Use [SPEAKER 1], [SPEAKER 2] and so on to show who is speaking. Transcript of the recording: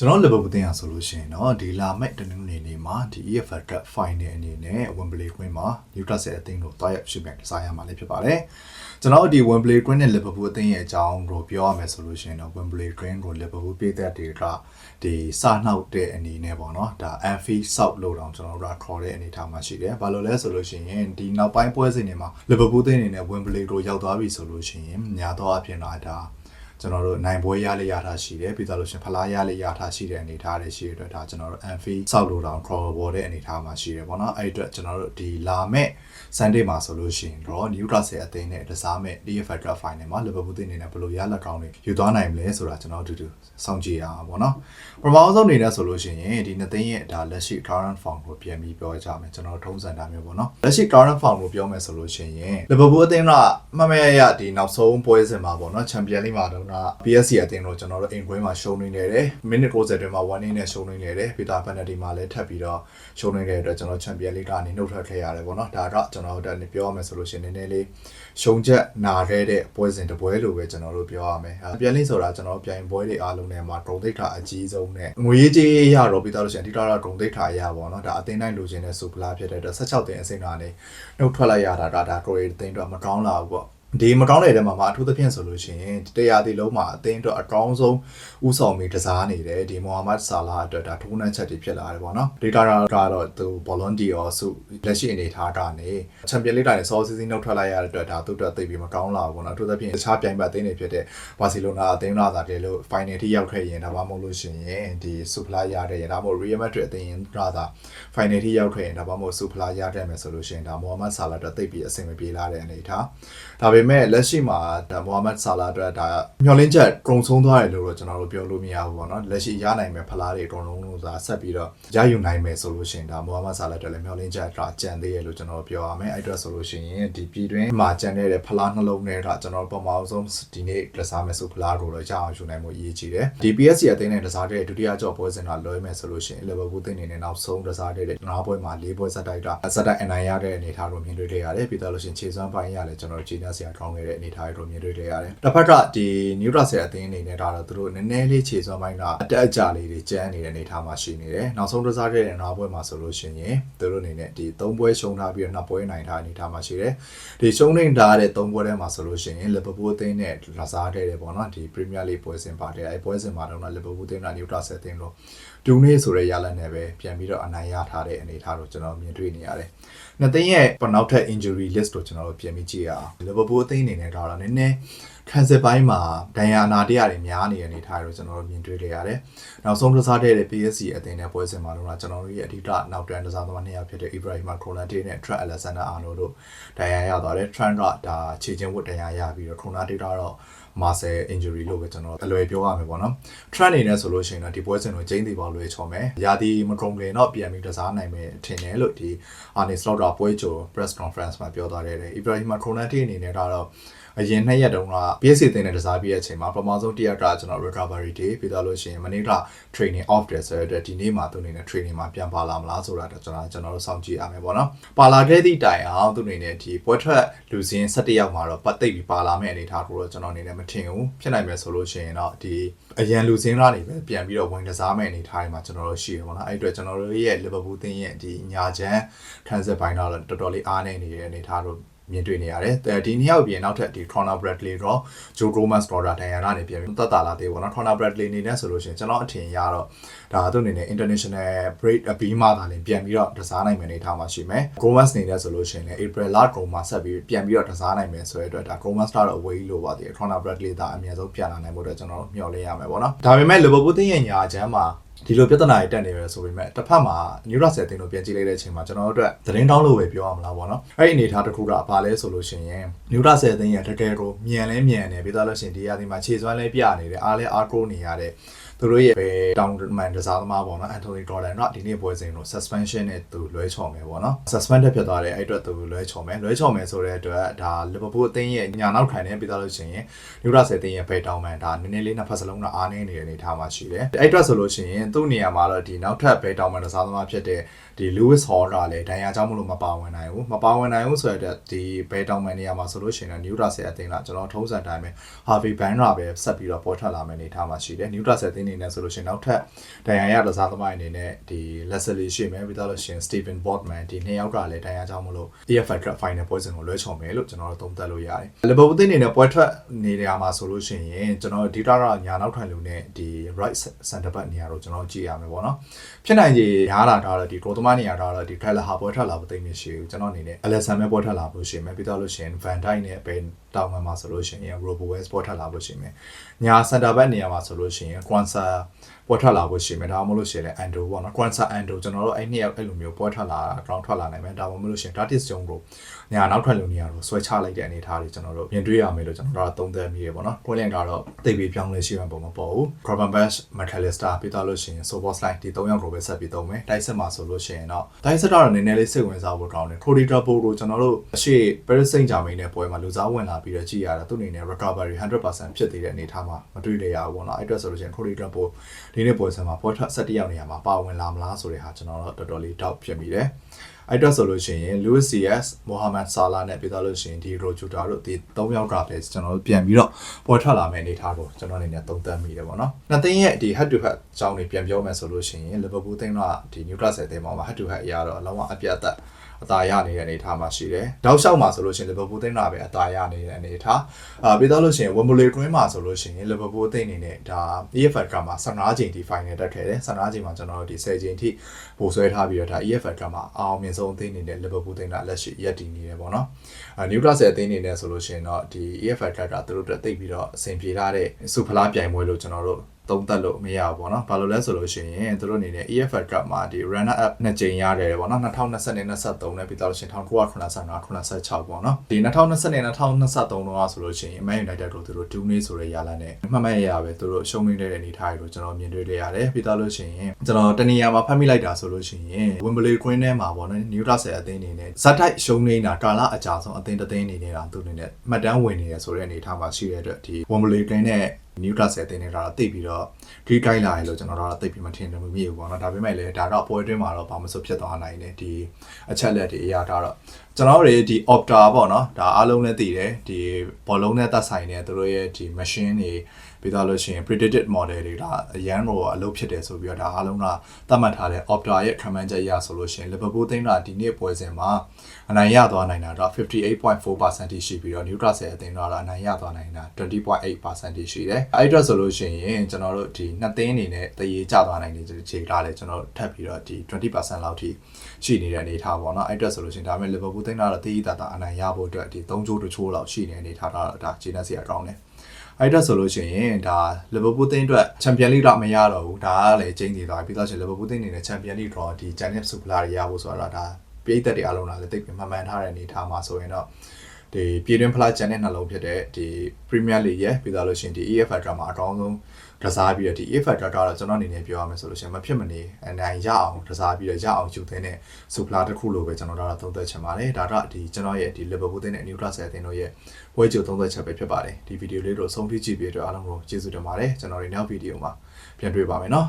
[SPEAKER 1] ကျွန်တော်လီဗာပူးတင်ရဆိုလို့ရှိရင်တော့ဒီလာမဲ့တနင်္ဂနွေနေ့မှာဒီ EFL Cup Final အနေနဲ့ Wembley ကွင်းမှာ Newcastle အသင်းတို့တွားရောက်ရှိမဲ့ကစားရမှာလည်းဖြစ်ပါတယ်ကျွန်တော်ဒီ Wembley ကွင်းနဲ့ Liverpool အသင်းရဲ့အကြောင်းကိုပြောရမယ်ဆိုလို့ရှိရင်တော့ Wembley ကွင်းကို Liverpool ပြည်သက်တွေကဒီစနှောက်တဲ့အနေနဲ့ပေါ့နော်ဒါ Anfield South လို့တောင်ကျွန်တော်တို့ကခေါ်တဲ့အနေအထားမှာရှိတယ်ဘာလို့လဲဆိုလို့ရှိရင်ဒီနောက်ပိုင်းပွဲစဉ်တွေမှာ Liverpool အသင်းအနေနဲ့ Wembley ကိုရောက်သွားပြီဆိုလို့ရှိရင်ညာတော့အပြင်တော့ဒါ ကျွန်တော်တို့နိုင်ပွဲရလေးရထားရှိတယ်ပြီးတော့လို့ရှင်ဖလားရလေးရထားရှိတဲ့အနေအထားတွေရှိတဲ့အတွက်ဒါကျွန်တော်တို့ Anfi စောက်လို့တောင် crawl ပေါ်တဲ့အနေအထားမှာရှိတယ်ပေါ့နော်အဲ့အတွက်ကျွန်တော်တို့ဒီလာမဲ့ Sunday မှာဆိုလို့ရှိရင်တော့ Newcastle အသင်းနဲ့တစားမဲ့ DFL Cup Final မှာ Liverpool အသင်းအနေနဲ့ဘယ်လိုရလက်ကောင်းတွေယူသွားနိုင်မလဲဆိုတာကျွန်တော်တို့အတူတူစောင့်ကြည့်ရအောင်ပေါ့နော်ပထမဆုံးအနေနဲ့ဆိုလို့ရှိရင်ဒီနှစ်သိန်းရဲ့ဒါလက်ရှိ current form ကိုပြန်ပြီးပြောကြမယ်ကျွန်တော်ထုံးစံတာမျိုးပေါ့နော်လက်ရှိ current form ကိုပြောမယ်ဆိုလို့ရှိရင် Liverpool အသင်းကမှတ်မရရဒီနောက်ဆုံးပွဲစဉ်မှာပေါ့နော် Champions League မှာတော့က PSC အတင်းတော့ကျွန်တော်တို့အိမ်ခွဲမှာရှုံနေနေတယ်မိနစ်60တွင်မှာ1 inning နဲ့ရှုံနေနေတယ်ပီတာပန်နတီမှာလည်းထပ်ပြီးတော့ရှုံနေခဲ့တဲ့အတွက်ကျွန်တော် Champion League ကနေနှုတ်ထွက်ခဲ့ရတယ်ပေါ့နော်ဒါတော့ကျွန်တော်တို့ပြောရမယ်ဆိုလို့ရှိရင်နည်းနည်းလေးရှုံချက်နာခဲ့တဲ့ပွဲစဉ်တစ်ပွဲလိုပဲကျွန်တော်တို့ပြောရမယ်ပြန်လိမ့်ဆိုတာကျွန်တော်ပြိုင်ပွဲတွေအားလုံးနဲ့မှာဒုံသိက္ခာအကြီးဆုံးနဲ့ငွေကြေးရတော့ပြီးသားလို့ရှိရင်ဒီတော့ဒုံသိက္ခာရပေါ့နော်ဒါအသိနိုင်လိုချင်တဲ့ဆိုပလာဖြစ်တဲ့အတွက်16တင်အစိမ်းနာနေနှုတ်ထွက်လိုက်ရတာဒါဒါကိုရီတင်တော့မကောင်းလာဘူးပေါ့ ဒီမကောင်းတဲ့တဲမှာမှာအထူးသဖြင့်ဆိုလို့ရှိရင်တရားဒီလုံးမှာအသင်းအတွက်အကောင်းဆုံးဥဆောင်မီတစားနေတယ်ဒီမိုဟာမက်ဆာလာအတွက်ဒါထိုးနှက်ချက်တွေဖြစ်လာတယ်ပေါ့နော်ဒေတာကတော့သူဘောလုံးဒီရောစုလက်ရှိအနေထားကနေချန်ပီယံလိတိုင်းဆောစီစီနှုတ်ထွက်လိုက်ရတဲ့အတွက်ဒါသူ့အတွက်သိပြီးမကောင်းလာဘူးပေါ့နော်အထူးသဖြင့်တခြားပြိုင်ဘက်အသင်းတွေဖြစ်တဲ့ဘာစီလိုနာအသင်းလာတာတည်းလို့ final ထိရောက်ခဲ့ရင်ဒါမှမဟုတ်လို့ရှိရင်ဒီဆူဖလာရတဲ့ရင်ဒါမှမဟုတ် Real Madrid အသင်းလာတာ final ထိရောက်ခဲ့ရင်ဒါမှမဟုတ်ဆူဖလာရတဲ့မယ်ဆိုလို့ရှိရင်ဒါမိုဟာမက်ဆာလာအတွက်သိပြီးအဆင်မပြေလာတဲ့အနေထားဒါပေမဲ့လက်ရှိမှာဒါမိုဟာမက်ဆာလာအတွက်ဒါမျောလင်းချက်ကုံဆုံးသွားတယ်လို့တော့ကျွန်တော်တို့ပြောလို့မရဘူးပေါ့နော်လက်ရှိရနိုင်မဲ့ဖလားတွေအကုန်လုံးလို့သာဆက်ပြီးတော့ရယူနိုင်မယ်ဆိုလို့ရှိရင်ဒါမိုဟာမက်ဆာလာအတွက်လည်းမျောလင်းချက်ကကြံသေးရလို့ကျွန်တော်ပြောရမယ်အဲ့အတွက်ဆိုလို့ရှိရင်ဒီပြည်တွင်းမှာကြံနေတဲ့ဖလားနှလုံးနဲ့ကကျွန်တော်တို့ပုံမှန်ဆုံးဒီနေ့ကစားမယ်ဆိုဖလားကိုတော့ရအောင်ယူနိုင်မှုအရေးကြီးတယ်ဒီ PSG အသင်းနဲ့ကစားတဲ့ဒုတိယကြော့ပွဲစဉ်ကလွဲမယ်ဆိုလို့ရှိရင် Liverpool အသင်းအနေနဲ့နောက်ဆုံးကစားတဲ့နောက်ပွဲမှာ၄ပွဲဆက်တိုက်ကဆက်တိုက်အနိုင်ရတဲ့အနေအထားကိုမြင်တွေ့ခဲ့ရတယ်ပြီးတော့လို့ရှိရင်ခြေစွမ်းပိုင်းရလည်းကျွန်တော်တို့ဂျီနီယစရာကောင်းခဲ့တဲ့အနေအထားတွေကိုမြင်တွေ့ခဲ့ရတယ်တစ်ဖက်ကဒီ Newcastle အသင်းအနေနဲ့ဒါတော့သူတို့နည်းနည်းလေးခြေစွမ်းပိုင်းကအတက်အကျလေးတွေကျန်းနေတဲ့အနေအထားမှာရှိနေတယ်နောက်ဆုံးကစားခဲ့တဲ့နောက်ပွဲမှာဆိုလို့ရှိရင်သူတို့အနေနဲ့ဒီ၃ပွဲရှုံးထားပြီးတော့နှစ်ပွဲနိုင်ထားအနေအထားမှာရှိတယ်ဒီရှုံးနေထားတဲ့၃ပွဲထဲမှာဆိုလို့ရှိရင် Liverpool အသင်းနဲ့ကစားခဲ့တယ်ပေါ့နော်ဒီ Premier League ပွဲစဉ်ပါတယ်အဲပွဲစဉ်မှာတော့ Liverpool အသင်းက Newcastle အသင်းတို့ ဒူနေဆိုတဲ့ရလဒ်နဲ့ပဲပြန်ပြီးတော့အနိုင်ရထားတဲ့အနေအထားကိုကျွန်တော်မြင်တွေ့နေရတယ်။နှစ်သိန်းရဲ့ပနောက်ထက် injury list ကိုကျွန်တော်တို့ပြန်ပြီးကြည့်ရအောင်။ Liverpool အသင်းအနေနဲ့တော့နည်းနည်းခံစစ်ပိုင်းမှာဒဏ်ရာအနာတရားတွေများနေတဲ့အနေအထားကိုကျွန်တော်တို့မြင်တွေ့ခဲ့ရတယ်။နောက်ဆုံးကစားတဲ့ PSG အသင်းနဲ့ပွဲစဉ်မှာတော့ကျွန်တော်တို့ရဲ့အဓိကနောက်တန်းကစားသမားနှစ်ယောက်ဖြစ်တဲ့ Ibrahima Konate နဲ့ Trent Alexander-Arnold တို့ဒဏ်ရာရသွားတယ်။ Trent ကဒါခြေချင်းဝတ်ဒဏ်ရာရပြီးတော့ Konate ကတော့ muscle injury လို့ပဲကျွန်တော်အလွယ်ပြောရမယ်ပေါ့နော် trend အနေနဲ့ဆိုလို့ရှိရင်တော့ဒီပွဲစဉ်ကိုကျင်းသေးပါလွယ်ချော်မယ်ရာသီမကုန်ခင်တော့ပြန်ပြီးကစားနိုင်မယ်ထင်တယ်လို့ဒီ Arne Slot ပွဲချို press conference မှာပြောသွားတယ် Ibrahima Konate အနေနဲ့ကတော့အရင်နှစ်ရက်တုန်းက PSC တင်တဲ့တစားပြီးတဲ့အချိန်မှာပထမဆုံးတစ်ရက်ကကျွန်တော် recovery day ပြီးတော့လို့ရှိရင်မနေ့က training off တယ်ဆိုတော့ဒီနေ့မှာသူအနေနဲ့ training မှာပြန်ပါလာမလားဆိုတာတော့ကျွန်တော်ကျွန်တော်တို့စောင့်ကြည့်ရမယ်ပေါ့နော်ပါလာခဲ့သည့်တိုင်အောင်သူအနေနဲ့ဒီပွဲထွက်လူစင်း17ယောက်မှာတော့ပတ်သိပ်ပြီးပါလာမယ့်အနေအထားကိုတော့ကျွန်တော်အနေနဲ့မထင်ဘူးဖြစ်နိုင်မယ်ဆိုလို့ရှိရင်တော့ဒီအရန်လူစင်းကနေပဲပြန်ပြီးတော့ဝင်ကစားမယ့်အနေအထားတွေမှာကျွန်တော်တို့ရှိရပါတော့အဲ့အတွက်ကျွန်တော်တို့ရဲ့ Liverpool သင်းရဲ့ဒီညာချမ်း transit ဘိုင်းတော့တော်တော်လေးအားနေနေတဲ့အနေအထားတို့ မြင်တွေ့နေရတယ်။ဒီနှစ်ယောက်ပြင်နောက်ထပ်ဒီ Conor Bradley တော့ Joe Gomez Border ဒန်ယာနာနေပြန်ပြီးသက်တာလာသေးပေါ့နော်။ Conor Bradley အနေနဲ့ဆိုလို့ရှိရင်ကျွန်တော်အထင်ရတော့ဒါသူအနေနဲ့ international break အပြီးမှသာလင်ပြန်ပြီးတော့တစားနိုင်မယ်အနေထားမှာရှိမယ်။ Gomez အနေနဲ့ဆိုလို့ရှိရင်လည်း April လကုန်မှာဆက်ပြီးပြန်ပြီးတော့တစားနိုင်မယ်ဆိုတဲ့အတွက်ဒါ Gomez တော့အဝေးလို့ပါသေးတယ်။ Conor Bradley ဒါအမြဲဆုံးပြန်လာနိုင်ဖို့အတွက်ကျွန်တော်တို့မျှော်လင့်ရမယ်ပေါ့နော်။ဒါပေမဲ့ Liverpool တင်းရဲ့ညာချမ်းမှာ ဒီလိုပြဿနာတွေတက်နေရဆိုပေမဲ့တစ်ဖက်မှာ Newcastle အသင်းတို့ပြန်ကြည့်လိုက်တဲ့အချိန်မှာကျွန်တော်တို့အတွက်သတင်းတောင်းလို့ပဲပြောရမလားပေါ့နော်အဲ့ဒီအနေအထားတစ်ခုကဘာလဲဆိုလို့ရှိရင် Newcastle အသင်းရဲ့တကယ်ကိုမြန်လဲမြန်နေပြီးသားလို့ရှိရင်ဒီရာသီမှာခြေစွမ်းလဲပြနေတယ်အားလဲအားကိုးနေရတဲ့သူတို့ရဲ့ပဲတောင်မန်တစားသမားပေါ့နော်အန်တိုနီဂေါ်ဒန်တော့ဒီနေ့ပွဲစဉ်လို့ suspension နဲ့သူလွဲချော်မယ်ပေါ့နော် suspended ဖြစ်သွားတယ်အဲ့အတွက်သူလွဲချော်မယ်လွဲချော်မယ်ဆိုတဲ့အတွက်ဒါ Liverpool အသင်းရဲ့ညာနောက်ခံနေပြီးသားလို့ရှိရင် Newcastle အသင်းရဲ့ဘယ်တောင်မန်ဒါနည်းနည်းလေးနှစ်ဖက်စလုံးကအားနည်းနေတဲ့အနေအထားမှာရှိတယ်အဲ့အတွက်ဆိုလို့ရှိရင်သူ့နေရာမှာတော့ဒီနောက်ထပ်ဘဲတောင်မှန်တစားသမားဖြစ်တဲ့ဒီ Lewis Hall ကလည်းဒဏ်ရာကြောင့်မလို့မပါဝင်နိုင်ဘူးမပါဝင်နိုင်ဘူးဆိုတော့ဒီဘဲတောင်မှန်နေရာမှာဆိုလို့ရှိရင် New Jersey အသင်းကကျွန်တော်ထုံးစံတိုင်းပဲ Harvey Bandra ပဲဆက်ပြီးတော့ပေါ်ထွက်လာမယ့်အနေအထားမှာရှိတယ် New Jersey အသင်းအနေနဲ့ဆိုလို့ရှိရင်နောက်ထပ်ဒဏ်ရာရတစားသမားအနေနဲ့ဒီ Leslie ရှိမယ်ပြီးတော့လို့ရှိရင် Stephen Boardman ဒီနှစ်ယောက်ကလည်းဒဏ်ရာကြောင့်မလို့ EFL Cup Final ပွဲစဉ်ကိုလွှဲချော်မယ်လို့ကျွန်တော်တို့သုံးသပ်လို့ရတယ်။ Liverpool အသင်းအနေနဲ့ပွဲထွက်နေနေရာမှာဆိုလို့ရှိရင်ကျွန်တော်ဒီတာကညာနောက်ထိုင်လူနဲ့ဒီ right center back နေရာကိုကျွန်တော်ကြည့်ရမယ်ပေါ့နော်။ဖြစ်နိုင်ခြေရားလာတာတော့ဒီကိုသမားနေရာတော့ဒီ Trailer ဟာပွဲထွက်လာဖို့သိနေရှိဘူးကျွန်တော်အနေနဲ့ Alisson ပဲပွဲထွက်လာဖို့ရှိမယ်ပြီးတော့လို့ရှိရင် Van Dijk နဲ့ပဲတောင်းမှမှာဆိုလို့ရှိရင် Robo West ပွဲထွက်လာဖို့ရှိမယ်။ညာ center back နေရာမှာဆိုလို့ရှိရင် Kwanza ပွဲထွက်လာဖို့ရှိမယ်ဒါမှမဟုတ်လို့ရှိရင်လည်း Ando ပေါ့နော် Kwanza Ando ကျွန်တော်တို့အဲ့နှစ်ယောက်အဲ့လိုမျိုးပွဲထွက်လာ ground ထွက်လာနိုင်မယ်ဒါမှမဟုတ်လို့ရှိရင် Datis Jong ကိုညာနောက်ထွက်လို့နေရာတော့ဆွဲချလိုက်တဲ့အနေအထားတွေကျွန်တော်တို့မြင်တွေ့ရမယ်လို့ကျွန်တော်တို့ကသုံးသပ်မိရပေါ့နော်ပွဲလင်ကတော့တိတ်ပြီးပြောင်းလဲရှိမှပုံမပေါ်ဘူး Gravenberch McAllister ပြီးတော့လို့ရှိရင် Soboslai ဒီ၃ယောက်ကိုပဲဆက်ပြီးသုံးမယ်တိုက်စစ်မှာဆိုလို့ရှိရင်တော့တိုက်စစ်တော့နည်းနည်းလေးစိတ်ဝင်စားဖို့ကောင်းတယ် Cody Drapo ကိုကျွန်တော်တို့အရှိ Paris Saint-Germain နဲ့ပွဲမှာလူစားဝင်လာပြီးတော့ကြည့်ရတာသူ့အနေနဲ့ recovery 100%ဖြစ်သေးတဲ့အနေအထားမှာမတွေ့ရဘူးပေါ့နော်အဲ့အတွက်ဆိုလို့ရှိရင် Cody Drapo ဒီနေ့ပွဲစဉ်မှာပွဲထွက်17ယောက်နေရာမှာပါဝင်လာမလားဆိုတဲ့ဟာကျွန်တော်တို့တော်တော်လေးတောက်ဖြစ်မိတယ်အဲ့တော့ဆိုလို့ရှိရင် Luis Diaz, Mohamed Salah နဲ့ပြီးတော့လို့ရှိရင်ဒီ Rojuta တို့ဒီ၃ယောက်ကလည်းကျွန်တော်တို့ပြန်ပြီးတော့ပေါ်ထွက်လာမယ့်အနေအထားကိုကျွန်တော်အနေနဲ့သုံးသပ်မိတယ်ပေါ့နော်။နှစ်သိန်းရဲ့ဒီ head to head အကြောင်းတွေပြန်ပြောမယ်ဆိုလို့ရှိရင် Liverpool သိန်းတော့ဒီ Newcastle သိန်းမှာ head to head အရာတော့အလုံးဝအပြတ်အသတ် အသာရနေတဲ့အနေအထားမှာရှိတယ်။တောက်လျှောက်မှာဆိုလို့ရှိရင် Liverpool သိန်းတော့ပဲအသာရနေတဲ့အနေအထား။အာပြီးတော့လို့ရှိရင် Wembley တွင်းမှာဆိုလို့ရှိရင် Liverpool သိန်းအနေနဲ့ဒါ EFL Cup မှာ15ချိန်ဒီ final တက်ခဲ့တယ်။15ချိန်မှာကျွန်တော်တို့ဒီ10ချိန်ထိပို့ဆွဲထားပြီးတော့ဒါ EFL Cup မှာအအောင်မြင်ဆုံးအသင်းအနေနဲ့ Liverpool သိန်းကလက်ရှိရက်တည်နေတယ်ပေါ့နော်။အာ Newcastle အသင်းအနေနဲ့ဆိုလို့ရှိရင်တော့ဒီ EFL Cup ကသူတို့တက်သိပြီးတော့အဆင်ပြေလာတဲ့စူဖလားပြိုင်ပွဲလို့ကျွန်တော်တို့ သုံးသပ်လို့မရဘူးပေါ့နော်။ဘာလို့လဲဆိုလို့ရှိရင်သူတို့အနေနဲ့ EFL Cup မှာဒီ runner up နှစ်ကြိမ်ရတယ်ပေါ့နော်။2020နဲ့23နဲ့ပြီးတော့လို့ရှိရင်1985 86ပေါ့နော်။ဒီ2020နဲ့2023တုန်းကဆိုလို့ရှိရင် Man United တို့သူတို့2နေဆိုတဲ့ရလာနဲ့မှတ်မှတ်ရရပဲသူတို့ရှုံးနေတဲ့အနေအထားတွေကိုကျွန်တော်မြင်တွေ့ရရတယ်။ပြီးတော့လို့ရှိရင်ကျွန်တော်တနေရာမှာဖတ်မိလိုက်တာဆိုလို့ရှိရင် Wembley Queen ထဲမှာပေါ့နော်။ Newcastle အသင်းအနေနဲ့ဇက်တိုက်ရှုံးနေတာကာလအကြာဆုံးအသင်းတစ်သင်းအနေနဲ့တော့သူအနေနဲ့မှတ်တမ်းဝင်နေရဆိုတဲ့အနေအထားမှာရှိတဲ့အတွက်ဒီ Wembley Queen နဲ့ Newcastle အသင်းတွေကတော့တိတ်ပြီးတော့ဒီကိုင်းလာရလို့ကျွန်တော်တို့ကတော့တိတ်ပြီးမထင်တယ်မမြင်ဘူးပေါ့နော်ဒါပေမဲ့လည်းဒါတော့ပွဲတွင်းမှာတော့ဘာမှမဆိုဖြစ်သွားနိုင်တယ်ဒီအချက်လက်တွေအရာတော့ကျွန်တော်တို့တွေဒီ Opta ပေါ့နော်ဒါအားလုံးလည်းသိတယ်ဒီဘောလုံးနဲ့သက်ဆိုင်တဲ့သူတို့ရဲ့ဒီ machine တွေပြီးတော့လို့ရှိရင် predicted model တွေဒါအရန်တော့အလုပ်ဖြစ်တယ်ဆိုပြီးတော့ဒါအားလုံးကသတ်မှတ်ထားတဲ့ Opta ရဲ့ command ချက်အရဆိုလို့ရှိရင် Liverpool သိန်းတာဒီနေ့ပွဲစဉ်မှာအနိုင်ရသွားနိုင်တာတော့58.4%ရှိပြီးတော့ Newcastle အသင်းတော့အနိုင်ရသွားနိုင်တာ20.8%ရှိတယ်အဲ့အတွက်ဆိုလို့ရှိရင်ကျွန်တော်တို့ဒီနှစ်သိန်းအနေနဲ့တရေကျသွားနိုင်တဲ့ခြေကားလည်းကျွန်တော်ထပ်ပြီးတော့ဒီ20%လောက်ထိရှိနေတဲ့အနေအထားပေါ့နော်အဲ့အတွက်ဆိုလို့ရှိရင်ဒါပေမဲ့ Liverpool သိန်းတော့တေးတာတာအနိုင်ရဖို့အတွက်ဒီ3ချိုး2ချိုးလောက်ရှိနေတဲ့အနေအထားတော့ဒါခြေနဲ့စီရကောင်းတယ်အဲ့တော့ဆိုလို့ရှိရင်ဒါလီဗာပူးတင်းအတွက်ချန်ပီယံလိတော့မရတော့ဘူးဒါကလည်းကျင်းနေသွားပြီပြီးတော့ရှင်လီဗာပူးတင်းနေနဲ့ချန်ပီယံလိတော့ဒီဂျန်နစ်ဆူပလာရဖို့ဆိုတော့ဒါပြည်သက်တွေအားလုံးလည်းတိတ်ပြီးမှန်မှန်ထားတဲ့အနေအထားမှာဆိုရင်တော့ ဒီပြည်တွင်းဖလားဂျန်နစ်နှလုံးဖြစ်တဲ့ဒီ Premier League ရဲ့ပြီးတော့လို့ရှိရင်ဒီ EFL ကမှာအကောင်းဆုံးကစားပြီးတော့ဒီ EFL ကတော့ကျွန်တော်အနေနဲ့ပြောရမယ်ဆိုလို့ရှိရင်မဖြစ်မနေအနိုင်ရအောင်ကစားပြီးတော့ရအောင်ယူတဲ့နဲ့စူပလာတစ်ခုလိုပဲကျွန်တော်တို့ကတော့သုံးသပ်ချင်ပါတယ်ဒါတော့ဒီကျွန်တော်ရဲ့ဒီ Liverpool တဲ့ Newcastle အသင်းတို့ရဲ့ပွဲကြိုသုံးသပ်ချက်ပဲဖြစ်ပါတယ်ဒီဗီဒီယိုလေးတို့ဆုံးဖြတ်ကြည့်ပြီးတော့အားလုံးကိုကျေးဇူးတင်ပါတယ်ကျွန်တော်တို့နောက်ဗီဒီယိုမှာပြန်တွေ့ပါမယ်နော်